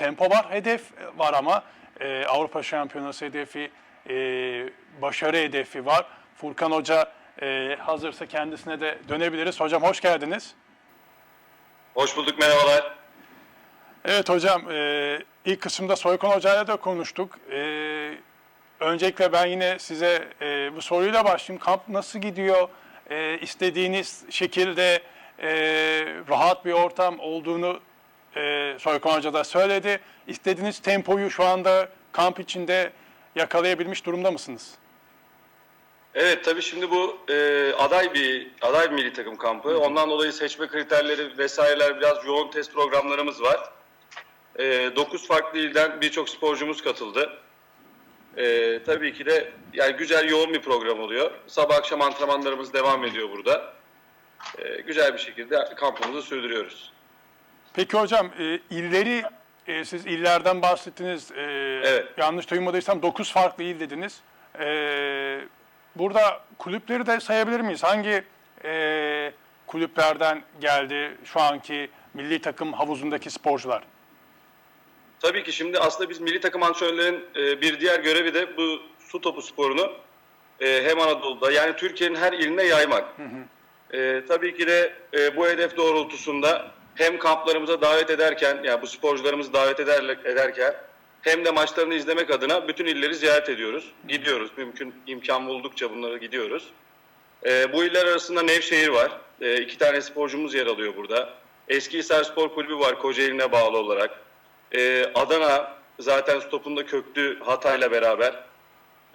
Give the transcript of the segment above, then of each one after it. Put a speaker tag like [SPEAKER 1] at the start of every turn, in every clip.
[SPEAKER 1] tempo var, hedef var ama e, Avrupa Şampiyonası hedefi, e, başarı hedefi var. Furkan Hoca e, hazırsa kendisine de dönebiliriz. Hocam hoş geldiniz.
[SPEAKER 2] Hoş bulduk, merhabalar.
[SPEAKER 1] Evet hocam, e, ilk kısımda Soykan Hoca'yla da konuştuk. E, öncelikle ben yine size e, bu soruyla başlayayım. Kamp nasıl gidiyor? E, istediğiniz şekilde e, rahat bir ortam olduğunu e, Soykan Hoca da söyledi. İstediğiniz tempoyu şu anda kamp içinde yakalayabilmiş durumda mısınız?
[SPEAKER 2] Evet, tabii şimdi bu e, aday bir aday bir milli takım kampı. Ondan dolayı seçme kriterleri vesaireler biraz yoğun test programlarımız var. E, 9 farklı ilden birçok sporcumuz katıldı. E, tabii ki de yani güzel yoğun bir program oluyor. Sabah akşam antrenmanlarımız devam ediyor burada. E, güzel bir şekilde kampımızı sürdürüyoruz.
[SPEAKER 1] Peki hocam e, illeri e, siz illerden bahsettiniz. E,
[SPEAKER 2] Evet.
[SPEAKER 1] Yanlış duymadıysam 9 farklı il dediniz. E, burada kulüpleri de sayabilir miyiz? Hangi e, kulüplerden geldi şu anki milli takım havuzundaki sporcular?
[SPEAKER 2] Tabii ki şimdi aslında biz milli takım antrenörlerin e, bir diğer görevi de bu su topu sporunu e, hem Anadolu'da yani Türkiye'nin her iline yaymak. E, tabii ki de e, bu hedef doğrultusunda hem kamplarımıza davet ederken yani bu sporcularımızı davet eder, ederken hem de maçlarını izlemek adına bütün illeri ziyaret ediyoruz. Gidiyoruz. Mümkün imkan buldukça bunları gidiyoruz. E, bu iller arasında Nevşehir var. E, iki tane sporcumuz yer alıyor burada. Eskihisar Spor Kulübü var Kocaeli'ne bağlı olarak. Ee, Adana zaten stopunda köklü Hatay'la beraber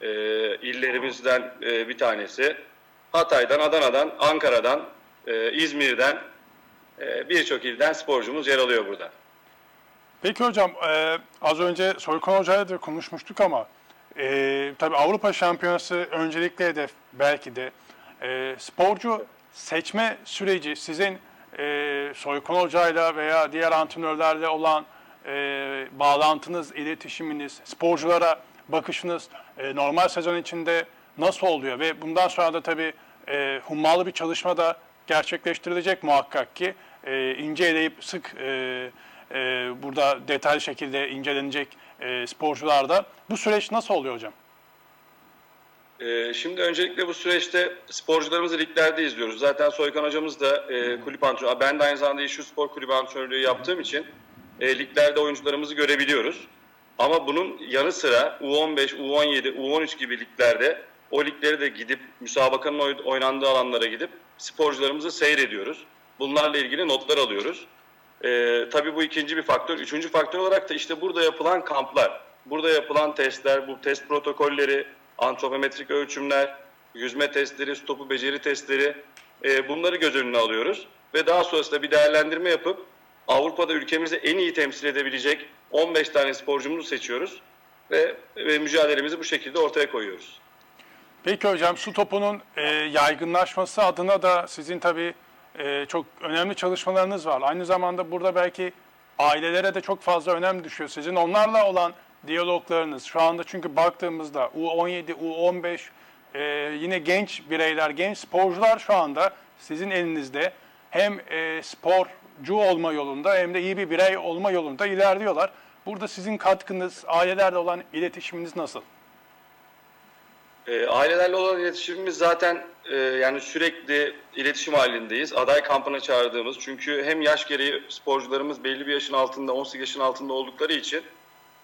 [SPEAKER 2] e, illerimizden e, bir tanesi. Hatay'dan, Adana'dan, Ankara'dan, e, İzmir'den e, birçok ilden sporcumuz yer alıyor burada.
[SPEAKER 1] Peki hocam e, az önce Soykan Hoca'yla da konuşmuştuk ama e, tabii Avrupa Şampiyonası öncelikli hedef belki de e, sporcu seçme süreci sizin e, Soykan Hoca'yla veya diğer antrenörlerle olan e, bağlantınız, iletişiminiz, sporculara bakışınız e, normal sezon içinde nasıl oluyor ve bundan sonra da tabii e, hummalı bir çalışma da gerçekleştirilecek muhakkak ki e, ince eleyip sık e, e, burada detaylı şekilde incelenecek e, sporcularda. Bu süreç nasıl oluyor hocam?
[SPEAKER 2] Ee, şimdi öncelikle bu süreçte sporcularımızı liglerde izliyoruz. Zaten Soykan hocamız da e, kulüp antrenörü. Ben de aynı zamanda İşi Spor Kulübü antrenörlüğü yaptığım için e, liglerde oyuncularımızı görebiliyoruz. Ama bunun yanı sıra U15, U17, U13 gibi liglerde o ligleri de gidip müsabakanın oy- oynandığı alanlara gidip sporcularımızı seyrediyoruz. Bunlarla ilgili notlar alıyoruz. Ee, tabii bu ikinci bir faktör. Üçüncü faktör olarak da işte burada yapılan kamplar, burada yapılan testler, bu test protokolleri, antropometrik ölçümler, yüzme testleri, stopu beceri testleri e, bunları göz önüne alıyoruz. Ve daha sonrasında bir değerlendirme yapıp Avrupa'da ülkemizi en iyi temsil edebilecek 15 tane sporcumuzu seçiyoruz ve, ve mücadelemizi bu şekilde ortaya koyuyoruz.
[SPEAKER 1] Peki hocam su topunun e, yaygınlaşması adına da sizin tabii e, çok önemli çalışmalarınız var. Aynı zamanda burada belki ailelere de çok fazla önem düşüyor. Sizin onlarla olan diyaloglarınız şu anda çünkü baktığımızda U17, U15 e, yine genç bireyler, genç sporcular şu anda sizin elinizde hem e, sporcu olma yolunda hem de iyi bir birey olma yolunda ilerliyorlar. Burada sizin katkınız, ailelerle olan iletişiminiz nasıl?
[SPEAKER 2] E, ailelerle olan iletişimimiz zaten e, yani sürekli iletişim halindeyiz. Aday kampına çağırdığımız çünkü hem yaş gereği sporcularımız belli bir yaşın altında 18 yaşın altında oldukları için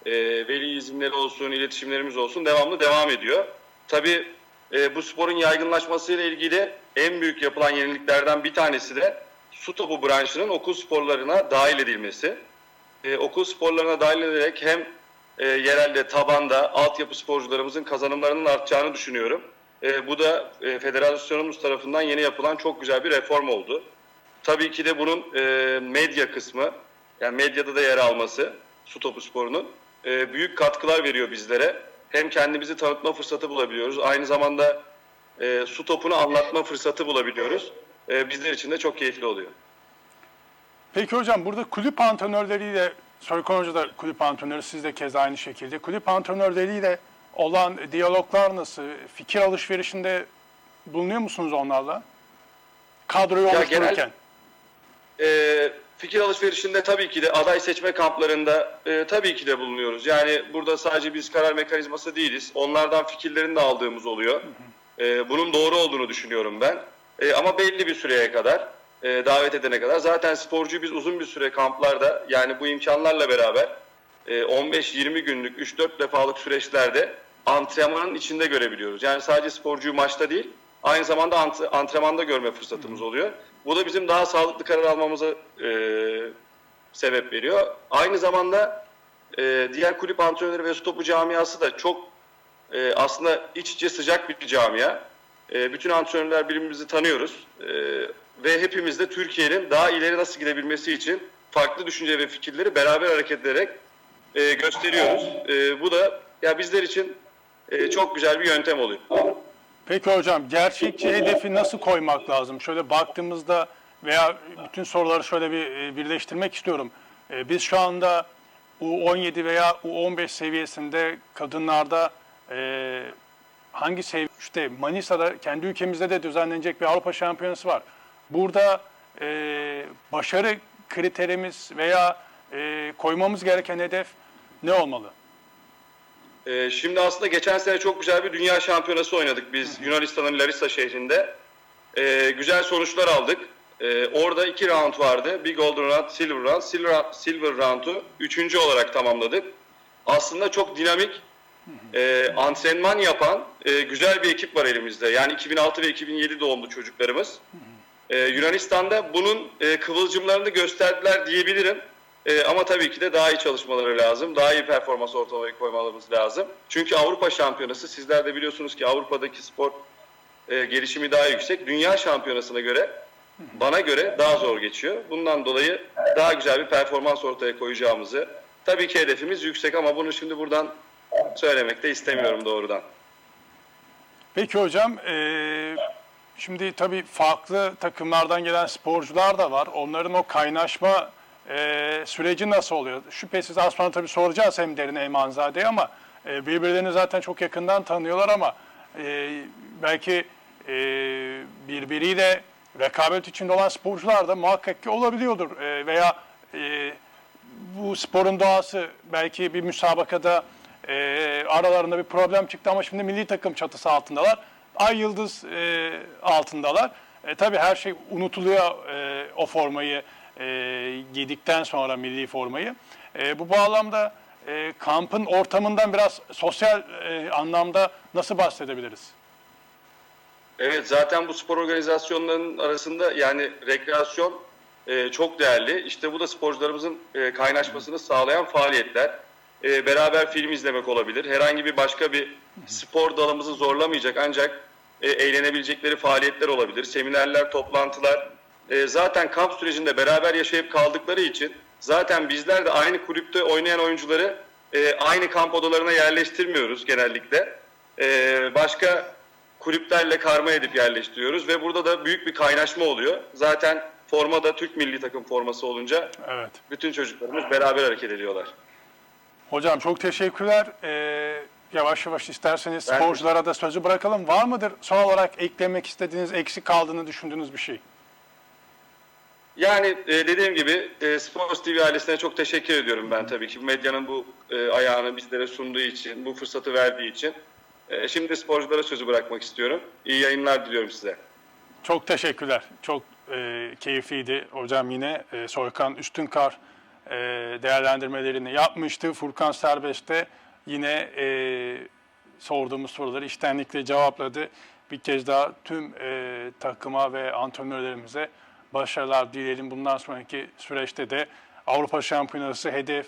[SPEAKER 2] e, veli izinleri olsun, iletişimlerimiz olsun devamlı devam ediyor. Tabii e, bu sporun yaygınlaşmasıyla ilgili en büyük yapılan yeniliklerden bir tanesi de su topu branşının okul sporlarına dahil edilmesi. E, okul sporlarına dahil ederek hem e, yerelde, tabanda, altyapı sporcularımızın kazanımlarının artacağını düşünüyorum. E, bu da e, federasyonumuz tarafından yeni yapılan çok güzel bir reform oldu. Tabii ki de bunun e, medya kısmı, yani medyada da yer alması su topu sporunun e, büyük katkılar veriyor bizlere. Hem kendimizi tanıtma fırsatı bulabiliyoruz, aynı zamanda e, su topunu anlatma fırsatı bulabiliyoruz. E, bizler için de çok keyifli oluyor.
[SPEAKER 1] Peki hocam burada kulüp antrenörleriyle, Soykan Hoca da kulüp antrenörü, siz de keza aynı şekilde. Kulüp antrenörleriyle olan diyaloglar nasıl? Fikir alışverişinde bulunuyor musunuz onlarla? Kadroyu
[SPEAKER 2] Ya
[SPEAKER 1] oluştururken.
[SPEAKER 2] genel- e, fikir alışverişinde tabii ki de aday seçme kamplarında e, tabii ki de bulunuyoruz. Yani burada sadece biz karar mekanizması değiliz. Onlardan fikirlerini de aldığımız oluyor. E, bunun doğru olduğunu düşünüyorum ben. E, ama belli bir süreye kadar, e, davet edene kadar. Zaten sporcuyu biz uzun bir süre kamplarda yani bu imkanlarla beraber e, 15-20 günlük 3-4 defalık süreçlerde antrenmanın içinde görebiliyoruz. Yani sadece sporcuyu maçta değil, aynı zamanda ant- antrenmanda görme fırsatımız oluyor. Bu da bizim daha sağlıklı karar almamıza e, sebep veriyor. Aynı zamanda e, diğer kulüp antrenörleri ve stopu camiası da çok e, aslında iç içe sıcak bir camia. E, bütün antrenörler birbirimizi tanıyoruz. E, ve hepimiz de Türkiye'nin daha ileri nasıl gidebilmesi için farklı düşünce ve fikirleri beraber hareket ederek e, gösteriyoruz. E, bu da ya bizler için e, çok güzel bir yöntem oluyor.
[SPEAKER 1] Peki hocam gerçekçi hedefi nasıl koymak lazım? Şöyle baktığımızda veya bütün soruları şöyle bir e, birleştirmek istiyorum. E, Biz şu anda U17 veya U15 seviyesinde kadınlarda e, hangi seviye? İşte Manisa'da kendi ülkemizde de düzenlenecek bir Avrupa Şampiyonası var. Burada e, başarı kriterimiz veya e, koymamız gereken hedef ne olmalı?
[SPEAKER 2] Ee, şimdi aslında geçen sene çok güzel bir dünya şampiyonası oynadık biz Yunanistan'ın Larissa şehrinde. Ee, güzel sonuçlar aldık. Ee, orada iki round vardı. Bir golden round, silver round. Silver, silver round'u üçüncü olarak tamamladık. Aslında çok dinamik, e, antrenman yapan e, güzel bir ekip var elimizde. Yani 2006 ve 2007 doğumlu çocuklarımız. Ee, Yunanistan'da bunun e, kıvılcımlarını gösterdiler diyebilirim. E, ama tabii ki de daha iyi çalışmaları lazım. Daha iyi performans ortaya koymalarımız lazım. Çünkü Avrupa Şampiyonası sizler de biliyorsunuz ki Avrupa'daki spor e, gelişimi daha yüksek. Dünya Şampiyonası'na göre bana göre daha zor geçiyor. Bundan dolayı daha güzel bir performans ortaya koyacağımızı tabii ki hedefimiz yüksek ama bunu şimdi buradan söylemek de istemiyorum doğrudan.
[SPEAKER 1] Peki hocam, eee, şimdi tabii farklı takımlardan gelen sporcular da var. Onların o kaynaşma eee, süreci nasıl oluyor? Şüphesiz az sonra tabii soracağız hem Derin Eymanzade'ye ama eee, birbirlerini zaten çok yakından tanıyorlar ama eee, belki eee, birbiriyle rekabet içinde olan sporcular da muhakkak ki olabiliyordur. Eee, veya eee, bu sporun doğası belki bir müsabakada e, aralarında bir problem çıktı ama şimdi milli takım çatısı altındalar. Ay yıldız e, altındalar. E, tabii her şey unutuluyor e, o formayı e, giydikten sonra milli formayı. E, bu bağlamda e, kampın ortamından biraz sosyal e, anlamda nasıl bahsedebiliriz?
[SPEAKER 2] Evet zaten bu spor organizasyonlarının arasında yani rekreasyon e, çok değerli. İşte bu da sporcularımızın e, kaynaşmasını sağlayan faaliyetler. E, beraber film izlemek olabilir. Herhangi bir başka bir spor dalımızı zorlamayacak ancak e, eğlenebilecekleri faaliyetler olabilir. Seminerler, toplantılar. E, zaten kamp sürecinde beraber yaşayıp kaldıkları için zaten bizler de aynı kulüpte oynayan oyuncuları e, aynı kamp odalarına yerleştirmiyoruz genellikle. E, başka kulüplerle karma edip yerleştiriyoruz ve burada da büyük bir kaynaşma oluyor. Zaten forma da Türk milli takım forması olunca
[SPEAKER 1] Evet.
[SPEAKER 2] bütün çocuklarımız beraber hareket ediyorlar.
[SPEAKER 1] Hocam çok teşekkürler. E, yavaş yavaş isterseniz
[SPEAKER 2] Ben-
[SPEAKER 1] sporculara da sözü bırakalım. Var mıdır son olarak eklemek istediğiniz, eksik kaldığını düşündüğünüz bir şey?
[SPEAKER 2] Yani e, dediğim gibi e, Sports TV ailesine çok teşekkür ediyorum ben tabii ki. Medyanın bu e, ayağını bizlere sunduğu için, bu fırsatı verdiği için. E, şimdi sporculara sözü bırakmak istiyorum. İyi yayınlar diliyorum size.
[SPEAKER 1] Çok teşekkürler. Çok e, keyifliydi. Hocam yine e, Soykan Üstünkar e, değerlendirmelerini yapmıştı. Furkan Serbest de yine e, sorduğumuz soruları içtenlikle cevapladı. Bir kez daha tüm e, takıma ve antrenörlerimize başarılar dileyelim. Bundan sonraki süreçte de Avrupa Şampiyonası hedef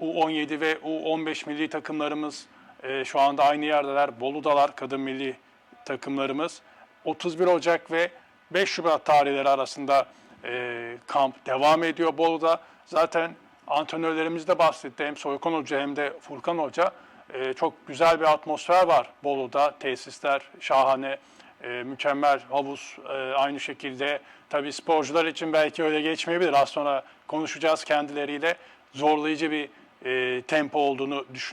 [SPEAKER 1] U17 ve U15 milli takımlarımız e, şu anda aynı yerdeler. Bolu'dalar kadın milli takımlarımız. 31 Ocak ve 5 Şubat tarihleri arasında e, kamp devam ediyor Bolu'da. Zaten antrenörlerimiz de bahsetti. Hem Soykan Hoca hem de Furkan Hoca. E, çok güzel bir atmosfer var Bolu'da. Tesisler şahane, e, mükemmel havuz. E, aynı şekilde tabii sporcular için belki öyle geçmeyebilir. Az sonra konuşacağız kendileriyle. Zorlayıcı bir e, tempo olduğunu düşünüyorum.